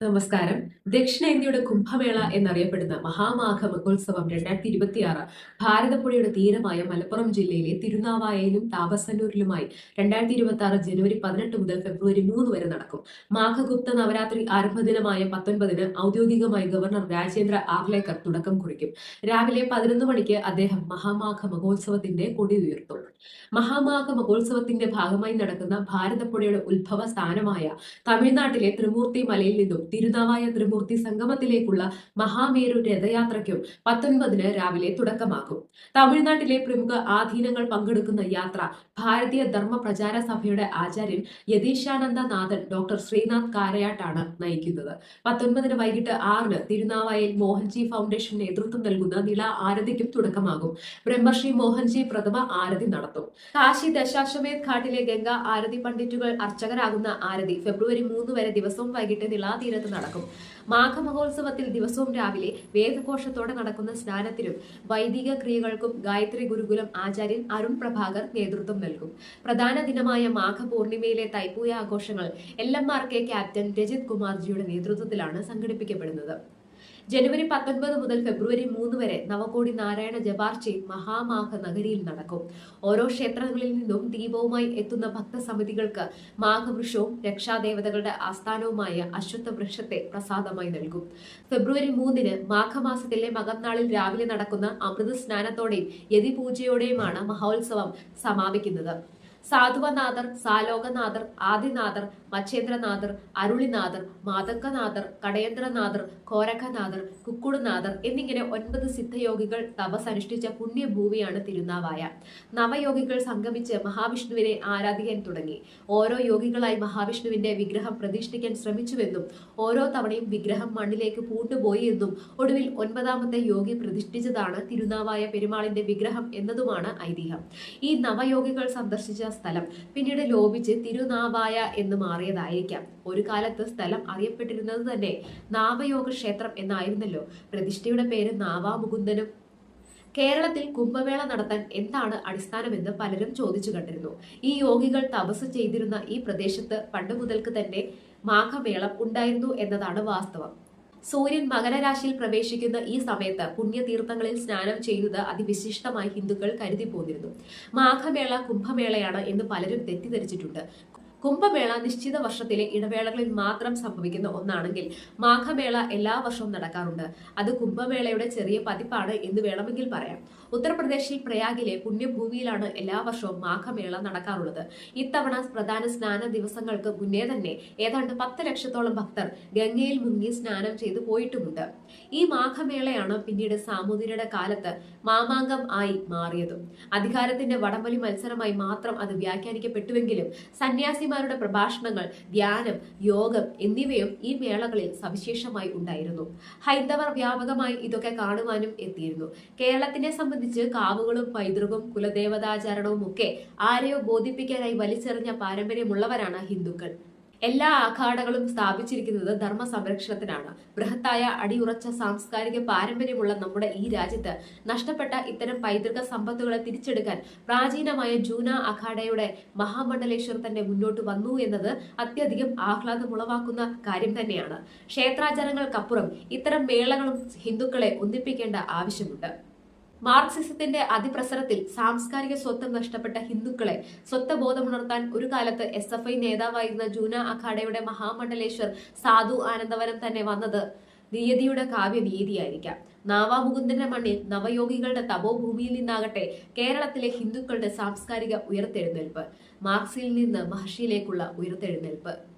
നമസ്കാരം. ദക്ഷിണേന്ത്യയുടെ കുംഭമേള എന്നറിയപ്പെടുന്ന മഹാമാഘ മഹോത്സവം രണ്ടായിരത്തി ഇരുപത്തിയാറ് ഭാരതപ്പുഴയുടെ തീരമായ മലപ്പുറം ജില്ലയിലെ തിരുനാവായയിലും താപസന്നൂരിലുമായി രണ്ടായിരത്തി ഇരുപത്തി ആറ് ജനുവരി പതിനെട്ട് മുതൽ ഫെബ്രുവരി മൂന്ന് വരെ നടക്കും. മാഘഗുപ്ത നവരാത്രി ആരംഭദിനമായ പത്തൊൻപതിന് ഔദ്യോഗികമായി ഗവർണർ രാജേന്ദ്ര ആർലേക്കർ തുടക്കം കുറിക്കും. രാവിലെ പതിനൊന്ന് മണിക്ക് അദ്ദേഹം മഹാമാഘ മഹോത്സവത്തിന്റെ കൊടി ഉയർത്തും. മഹാമാഘ മഹോത്സവത്തിന്റെ ഭാഗമായി നടക്കുന്ന ഭാരതപ്പുഴയുടെ ഉത്ഭവ സ്ഥാനമായ തമിഴ്നാട്ടിലെ ത്രിമൂർത്തി മലയിൽ നിന്നും തിരുനാവായ ത്രിമൂർത്തി സംഗമത്തിലേക്കുള്ള മഹാമേരു രഥയാത്രയ്ക്കും പത്തൊൻപതിന് രാവിലെ തുടക്കമാകും. തമിഴ്നാട്ടിലെ പ്രമുഖ ആധീനങ്ങൾ പങ്കെടുക്കുന്ന യാത്ര ഭാരതീയ ധർമ്മ പ്രചാര സഭയുടെ ആചാര്യൻ യതീശാനന്ദ നാഥൻ ഡോക്ടർ ശ്രീനാഥ് കാരയാട്ടാണ് നയിക്കുന്നത്. പത്തൊൻപതിന് വൈകിട്ട് ആറിന് തിരുനാവായയിൽ മോഹൻജി ഫൗണ്ടേഷൻ നേതൃത്വം നൽകുന്ന നില ആരതിക്കും തുടക്കമാകും. ബ്രഹ്മശ്രീ മോഹൻജി പ്രഥമ ആരതി നടത്തും. കാശി ദശാശ്വമേധ് ഘാട്ടിലെ ഗംഗ ആരതി പണ്ഡിറ്റുകൾ അർച്ചകരാകുന്ന ആരതി ഫെബ്രുവരി മൂന്ന് വരെ ദിവസവും വൈകിട്ട് നിലാതീരത്ത് നടക്കും. മാഘമഹോത്സവത്തിൽ ദിവസവും രാവിലെ വേദഘോഷത്തോടെ നടക്കുന്ന സ്നാനത്തിനും വൈദിക ക്രിയകൾക്കും ഗായത്രി ഗുരുകുലം ആചാര്യൻ അരുൺ പ്രഭാകർ നേതൃത്വം നൽകും. പ്രധാന ദിനമായ മാഘ പൂർണിമയിലെ തൈപ്പൂയ ആഘോഷങ്ങൾ L M R K captain Rajith കുമാർജിയുടെ നേതൃത്വത്തിലാണ് സംഘടിപ്പിക്കപ്പെടുന്നത്. ജനുവരി പത്തൊൻപത് മുതൽ ഫെബ്രുവരി മൂന്ന് വരെ നവകോടി നാരായണ ജപാർച്ചി മഹാമാഘ നഗരിയിൽ നടക്കും. ഓരോ ക്ഷേത്രങ്ങളിൽ നിന്നും ദീപവുമായി എത്തുന്ന ഭക്തസമിതികൾക്ക് മാഘവൃക്ഷവും രക്ഷാദേവതകളുടെ ആസ്ഥാനവുമായ അശ്വത്ഥ വൃക്ഷത്തെ പ്രസാദമായി നൽകും. ഫെബ്രുവരി മൂന്നിന് മാഘമാസത്തിലെ മകംനാളിൽ രാവിലെ നടക്കുന്ന അമൃത സ്നാനത്തോടെയും യതിപൂജയോടെയുമാണ് മഹോത്സവം സമാപിക്കുന്നത്. സാധുവനാഥർ സാലോകനാഥർ ആദിനാഥർ മച്ചേന്ദ്രനാഥർ അരുളിനാഥർ മാതക്കനാഥർ കടയേന്ദ്രനാഥർ കോരകനാഥർ കുക്കുടുനാഥർ എന്നിങ്ങനെ ഒൻപത് സിദ്ധയോഗികൾ തപസ് അനുഷ്ഠിച്ച പുണ്യഭൂമിയാണ് തിരുനാവായ. നവയോഗികൾ സംഗമിച്ച് മഹാവിഷ്ണുവിനെ ആരാധിക്കാൻ തുടങ്ങി. ഓരോ യോഗികളായി മഹാവിഷ്ണുവിന്റെ വിഗ്രഹം പ്രതിഷ്ഠിക്കാൻ ശ്രമിച്ചുവെന്നും ഓരോ തവണയും വിഗ്രഹം മണ്ണിലേക്ക് പൂണ്ടുപോയി എന്നും ഒടുവിൽ ഒൻപതാമത്തെ യോഗി പ്രതിഷ്ഠിച്ചതാണ് തിരുനാവായ പെരുമാളിന്റെ വിഗ്രഹം എന്നതുമാണ് ഐതിഹ്യം. ഈ നവയോഗികൾ സന്ദർശിച്ച സ്ഥലം. പിന്നീട് ലോപിച്ച് തിരുനാവായ എന്ന് മാറിയതായിരിക്കാം. ഒരു കാലത്ത് സ്ഥലം അറിയപ്പെട്ടിരുന്നത് തന്നെ നാവയോഗ ക്ഷേത്രം എന്നായിരുന്നല്ലോ. പ്രതിഷ്ഠയുടെ പേര് നാവാമുകുന്ദനും. കേരളത്തിൽ കുംഭമേള നടത്താൻ എന്താണ് അടിസ്ഥാനമെന്ന് പലരും ചോദിച്ചു കണ്ടിരുന്നു. ഈ യോഗികൾ തപസ് ചെയ്തിരുന്ന ഈ പ്രദേശത്ത് പണ്ട് മുതൽക്ക് തന്നെ മാഘമേളം ഉണ്ടായിരുന്നു എന്നതാണ് വാസ്തവം. സൂര്യൻ മകരരാശിയിൽ പ്രവേശിക്കുന്ന ഈ സമയത്ത് പുണ്യതീർത്ഥങ്ങളിൽ സ്നാനം ചെയ്യുന്നത് അതിവിശിഷ്ടമായി ഹിന്ദുക്കൾ കരുതി പോന്നിരുന്നു മാഘമേള കുംഭമേളയാണ് എന്ന് പലരും തെറ്റിദ്ധരിച്ചിട്ടുണ്ട്. കുംഭമേള നിശ്ചിത വർഷത്തിലെ ഇടവേളകളിൽ മാത്രം സംഭവിക്കുന്ന ഒന്നാണെങ്കിൽ മാഘമേള എല്ലാ വർഷവും നടക്കാറുണ്ട്. അത് കുംഭമേളയുടെ ചെറിയ പതിപ്പാണ് എന്ന് വേണമെങ്കിൽ പറയാം. ഉത്തർപ്രദേശിൽ പ്രയാഗിലെ പുണ്യഭൂമിയിലാണ് എല്ലാ വർഷവും മാഘമേള നടക്കാറുള്ളത്. ഇത്തവണ പ്രധാന സ്നാന ദിവസങ്ങൾക്ക് മുന്നേ തന്നെ ഏതാണ്ട് പത്ത് ലക്ഷത്തോളം ഭക്തർ ഗംഗയിൽ മുങ്ങി സ്നാനം ചെയ്തു പോയിട്ടുമുണ്ട്. ഈ മാഘമേളയാണ് പിന്നീട് സാമൂതിരിയുടെ കാലത്ത് മാമാങ്കം ആയി മാറിയതും. അധികാരത്തിന്റെ വടംവലി മത്സരമായി മാത്രം അത് വ്യാഖ്യാനിക്കപ്പെട്ടുവെങ്കിലും സന്യാസിമാരുടെ പ്രഭാഷണങ്ങൾ ധ്യാനം യോഗം എന്നിവയും ഈ മേളകളിൽ സവിശേഷമായി ഉണ്ടായിരുന്നു. ഹൈന്ദവർ വ്യാപകമായി ഇതൊക്കെ കാണുവാനും എത്തിയിരുന്നു. കേരളത്തിനെ സംബന്ധിച്ച് കാവുകളും പൈതൃകവും കുലദേവതാചരണവും ഒക്കെ ആരെയോ ബോധിപ്പിക്കാനായി വലിച്ചെറിഞ്ഞ പാരമ്പര്യമുള്ളവരാണ് ഹിന്ദുക്കൾ. എല്ലാ ആഘാടകളും സ്ഥാപിച്ചിരിക്കുന്നത് ധർമ്മ സംരക്ഷണത്തിനാണ് ബൃഹത്തായ അടിയുറച്ച സാംസ്കാരിക പാരമ്പര്യമുള്ള നമ്മുടെ ഈ രാജ്യത്ത് നഷ്ടപ്പെട്ട ഇത്തരം പൈതൃക സമ്പത്തുകളെ തിരിച്ചെടുക്കാൻ പ്രാചീനമായ ജൂന അഖാഡയുടെ മഹാമണ്ഡലേശ്വർ തന്നെ മുന്നോട്ട് വന്നു എന്നത് അത്യധികം ആഹ്ലാദമുളവാക്കുന്ന കാര്യം തന്നെയാണ്. ക്ഷേത്രാചാരങ്ങൾക്കപ്പുറം ഇത്തരം മേളകളും ഹിന്ദുക്കളെ ഒന്നിപ്പിക്കേണ്ട ആവശ്യമുണ്ട്. മാർക്സിസത്തിന്റെ അതിപ്രസരത്തിൽ സാംസ്കാരിക സ്വത്വം നഷ്ടപ്പെട്ട ഹിന്ദുക്കളെ സ്വത്വബോധമുണർത്താൻ ഒരു കാലത്ത് എസ് എഫ് ഐ നേതാവായിരുന്ന ജൂന അഖാഡയുടെ മഹാമണ്ഡലേശ്വർ സാധു ആനന്ദവനം തന്നെ വന്നത് നിയതിയുടെ കാവ്യനീതിയായിരിക്കാം. നാവാമുകുന്ദന്റെ മണ്ണിൽ നവയോഗികളുടെ തപോഭൂമിയിൽ നിന്നാകട്ടെ കേരളത്തിലെ ഹിന്ദുക്കളുടെ സാംസ്കാരിക ഉയർത്തെഴുന്നേൽപ്പ്. മാർക്സിൽ നിന്ന് മഹർഷിയിലേക്കുള്ള ഉയർത്തെഴുന്നേൽപ്പ്.